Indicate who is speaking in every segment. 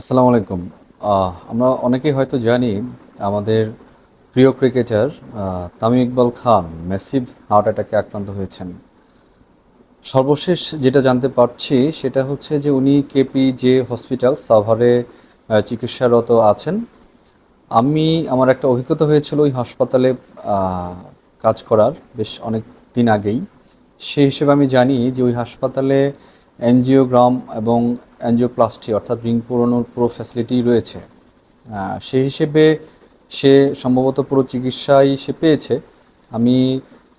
Speaker 1: আসসালামু আলাইকুম। আমরা অনেকেই হয়তো জানি আমাদের প্রিয় cricketer Tamim Iqbal Khan massive heart অ্যাটাকে আক্রান্ত হয়েছেন। সর্বশেষ যেটা জানতে পারছি সেটা হচ্ছে যে উনি কেপি যে হসপিটাল সাভারে চিকিৎসারত আছেন। আমি, আমার একটা অভিজ্ঞতা হয়েছিল ওই হাসপাতালে কাজ করার বেশ অনেক দিন আগেই। সেই হিসেবে আমি জানি যে ওই হাসপাতালে এনজিওগ্রাম এবং অ্যানজিওপ্লাস্টি অর্থাৎ রিং পুরোনোর পুরো ফ্যাসিলিটি রয়েছে। সেই হিসেবে সে সম্ভবত পুরো চিকিৎসাই সে পেয়েছে। আমি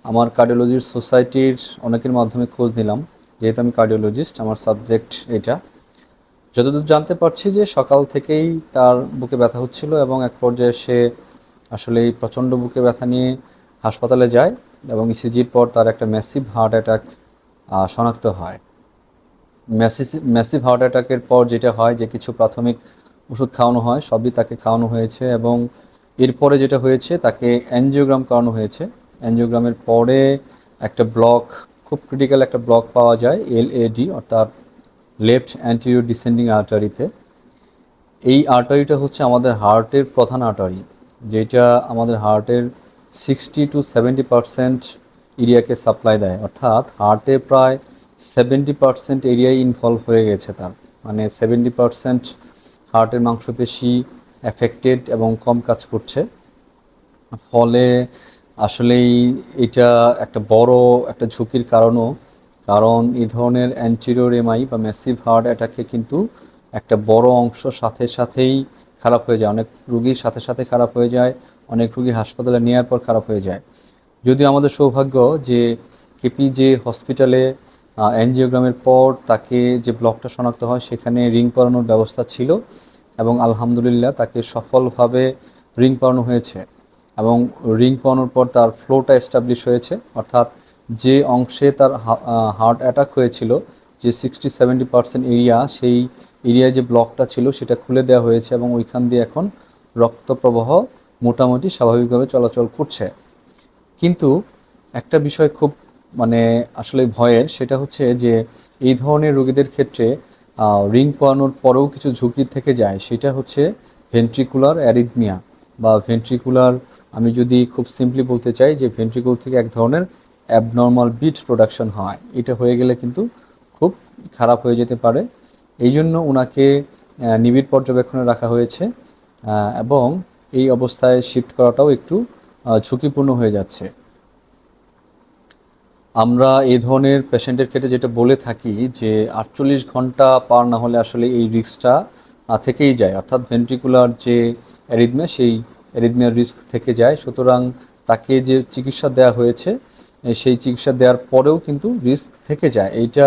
Speaker 1: আমার কার্ডিওলজির সোসাইটির অনেকের মাধ্যমে খোঁজ নিলাম, যেহেতু আমি কার্ডিওলজিস্ট আমার সাবজেক্ট এটা। যতদূর জানতে পারছি যে সকাল থেকেই তার বুকে ব্যথা হচ্ছিল এবং এক পর্যায়ে সে আসলে প্রচণ্ড বুকে ব্যথা নিয়ে হাসপাতালে যায় এবং ইসিজির পর তার একটা ম্যাসিভ হার্ট অ্যাটাক শনাক্ত হয়। ম্যাসিভ ম্যাসিভ হার্ট অ্যাটাকের পর যেটা হয় যে কিছু প্রাথমিক ওষুধ খাওয়ানো হয়, সবই তাকে খাওয়ানো হয়েছে এবং এরপরে যেটা হয়েছে, তাকে অ্যানজিওগ্রাম করানো হয়েছে। অ্যানজিওগ্রামের পরে একটা ব্লক খুব ক্রিটিক্যাল একটা ব্লক পাওয়া যায় এল এডি অর্থাৎ লেফট অ্যান্টিরিয়র ডিসেন্ডিং আর্টারিতে এই আর্টারিটা হচ্ছে আমাদের হার্টের প্রধান আর্টারি যেটা আমাদের হার্টের সিক্সটি টু সেভেন্টি পারসেন্ট এরিয়াকে সাপ্লাই দেয়। অর্থাৎ হার্টে প্রায় সেভেন্টি পারসেন্ট এরিয়াই ইনভলভ হয়ে গেছে তার। মানে সেভেন্টি পারসেন্ট হার্টের মাংসপেশি এফেক্টেড এবং কম কাজ করছে। ফলে আসলেই এটা একটা বড় একটা ঝুঁকির কারণও। কারণ এই ধরনের অ্যান্টিরিয়র এমআই বা ম্যাসিভ হার্ট অ্যাটাকে কিন্তু একটা বড় অংশ সাথে সাথেই খারাপ হয়ে যায়। অনেক রুগীর সাথে সাথে খারাপ হয়ে যায়, অনেক রুগী হাসপাতালে নেওয়ার পর খারাপ হয়ে যায়। যদিও আমাদের সৌভাগ্য যে কেপি যে হসপিটালে অ্যানজিওগ্রামের পর তাকে যে ব্লকটা শনাক্ত হয়, সেখানে রিং পরানোর ব্যবস্থা ছিল এবং আলহামদুলিল্লাহ তাকে সফলভাবে রিং পরানো হয়েছে এবং রিং পাওয়ানোর পর তার ফ্লোটা এস্টাবলিশ হয়েছে। অর্থাৎ যে অংশে তার হার্ট অ্যাটাক হয়েছিল, যে সিক্সটি সেভেন্টি পার্সেন্ট এরিয়া, সেই এরিয়ায় যে ব্লকটা ছিল সেটা খুলে দেওয়া হয়েছে এবং ওইখান দিয়ে এখন রক্ত প্রবাহ মোটামুটি স্বাভাবিকভাবে চলাচল করছে। কিন্তু একটা বিষয় খুব মানে আসলে ভয়ের সেটা হচ্ছে যে এই ধরনের রোগীদের ক্ষেত্রে রিং পরানোর পরেও কিছু ঝুঁকি থেকে যায়। সেটা হচ্ছে ভেন্ট্রিকুলার অ্যারিথমিয়া বা ভেন্ট্রিকুলার, আমি যদি খুব সিম্পলি বলতে চাই যে ভেন্ট্রিকুল থেকে এক ধরনের অ্যাবনর্মাল বিট প্রোডাকশন হয়। এটা হয়ে গেলে কিন্তু খুব খারাপ হয়ে যেতে পারে। এই জন্য ওনাকে নিবিড় পর্যবেক্ষণে রাখা হয়েছে এবং এই অবস্থায় শিফট করাটাও একটু ঝুঁকিপূর্ণ হয়ে যাচ্ছে। আমরা এই ধরনের পেশেন্টের ক্ষেত্রে যেটা বলে থাকি যে আটচল্লিশ ঘণ্টা পার না হলে আসলে এই রিস্কটা থেকেই যায়। অর্থাৎ ভেন্ট্রিকুলার যে অ্যারিদমিয়া সেই অ্যারিদমিয়ার রিস্ক থেকে যায়। সুতরাং তাকে যে চিকিৎসা দেওয়া হয়েছে সেই চিকিৎসা দেওয়ার পরেও কিন্তু রিস্ক থেকে যায়। এইটা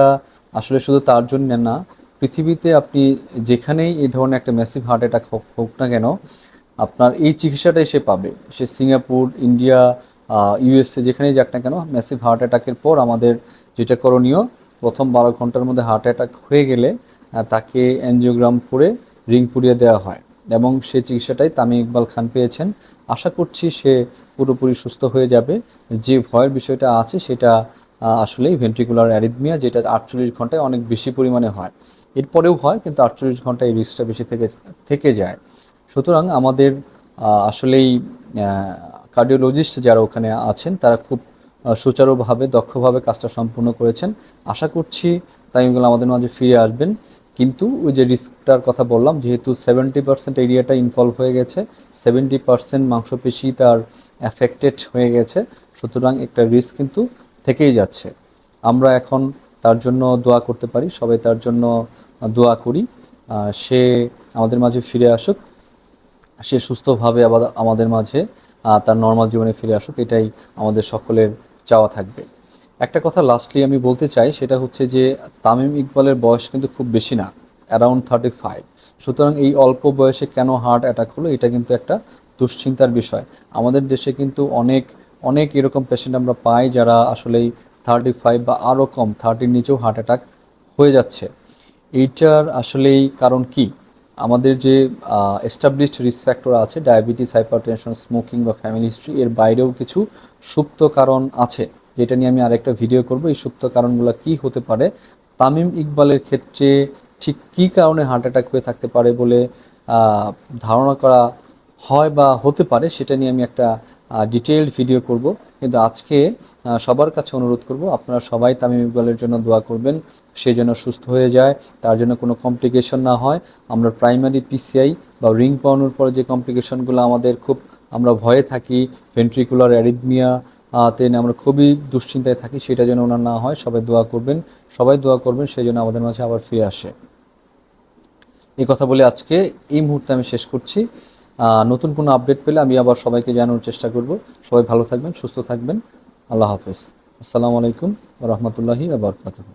Speaker 1: আসলে শুধু তার জন্য না, পৃথিবীতে আপনি যেখানেই এই ধরনের একটা ম্যাসিভ হার্ট অ্যাটাক হোক না কেন, আপনার এই চিকিৎসাটাই সে পাবে। সে সিঙ্গাপুর, ইন্ডিয়া ইউএসএ যেখানেই যাক না কেন ম্যাসিভ হার্ট অ্যাটাকের পর আমাদের যেটা করণীয়, প্রথম বারো ঘণ্টার মধ্যে হার্ট অ্যাটাক হয়ে গেলে তাকে অ্যানজিওগ্রাম করে রিং পুড়িয়ে দেওয়া হয়। এবং সে চিকিৎসাটাই তামিম ইকবাল খান পেয়েছেন। আশা করছি সে পুরোপুরি সুস্থ হয়ে যাবে। যে ভয়ের বিষয়টা আছে, সেটা আসলেই ভেন্ট্রিকুলার অ্যারিথমিয়া যেটা আটচল্লিশ ঘন্টায় অনেক বেশি পরিমাণে হয়। এরপরেও হয়, কিন্তু আটচল্লিশ ঘন্টায় এই রিস্কটা বেশি থেকে থেকে যায়। সুতরাং আমাদের আসলেই কার্ডিওলজিস্ট যারা ওখানে আছেন, তারা খুব সুচারুভাবে, দক্ষভাবে কাজটা সম্পূর্ণ করেছেন। আশা করছি তামিমগুলো আমাদের মাঝে ফিরে আসবেন। কিন্তু ওই যে রিস্কটার কথা বললাম, যেহেতু সেভেন্টি পার্সেন্ট এরিয়াটা ইনভলভ হয়ে গেছে সেভেন্টি পার্সেন্ট মাংসপেশি তার অ্যাফেক্টেড হয়ে গেছে, সুতরাং একটা রিস্ক কিন্তু থেকেই যাচ্ছে। আমরা এখন তার জন্য দোয়া করতে পারি, সবাই তার জন্য দোয়া করি। সে আমাদের মাঝে ফিরে আসুক। সে সুস্থভাবে আবার আমাদের মাঝে তার নর্মাল জীবনে ফিরে আসুক, এটাই আমাদের সকলের চাওয়া থাকবে। একটা কথা লাস্টলি আমি বলতে চাই, সেটা হচ্ছে যে তামিম ইকবালের বয়স কিন্তু খুব বেশি না অ্যারাউন্ড থার্টি ফাইভ সুতরাং এই অল্প বয়সে কেন হার্ট অ্যাটাক হলো, এটা কিন্তু একটা দুশ্চিন্তার বিষয়। আমাদের দেশে কিন্তু অনেক অনেক এরকম পেশেন্ট আমরা পাই যারা আসলেই থার্টি ফাইভ বা আরও কম থার্টির নিচেও হার্ট অ্যাটাক হয়ে যাচ্ছে। এইটার আসলেই কারণ কি? আমাদের যে এস্টাবলিশড রিস্ক ফ্যাক্টর আছে ডায়াবেটিস হাইপারটেনশন স্মোকিং বা ফ্যামিলি হিস্ট্রি এর বাইরেও কিছু সুপ্ত কারণ আছে, যেটা নিয়ে আমি আরেকটা ভিডিও করব। এই সুপ্ত কারণগুলো কি হতে পারে? তামিম ইকবালের ক্ষেত্রে ঠিক কী কারণে হার্ট অ্যাটাক হয়ে থাকতে পারে বলে ধারণা করা হয় বা হতে পারে, সেটা নিয়ে আমি একটা ডিটেইলড ভিডিও করব। কিন্তু আজকে সবার কাছে অনুরোধ করব, আপনারা সবাই তামিম ইকবালের জন্য দোয়া করবেন, সে যেন সুস্থ হয়ে যায়, তার জন্য কোনো কমপ্লিকেশন না হয়। আমরা প্রাইমারি পিসিআই বা রিং পাওয়ানোর পরে যে কমপ্লিকেশনগুলো আমাদের খুব, আমরা ভয়ে থাকি ভেন্ট্রিকুলার অ্যারিথমিয়া তে আমরা খুবই দুশ্চিন্তায় থাকি, সেটা যেন ওনার না হয়, সবাই দোয়া করবেন। সবাই দোয়া করবেন সেই জন্য আমাদের মাঝে আবার ফিরে আসে। এই কথা বলে আজকে এই মুহূর্তে আমি শেষ করছি। নতুন কোনো আপডেট পেলে আমি আবার সবাইকে জানানোর চেষ্টা করব। সবাই ভালো থাকবেন, সুস্থ থাকবেন। আল্লাহ হাফেজ। আসসালামু আলাইকুম রহমতুল্লাহি আবরকাতুহ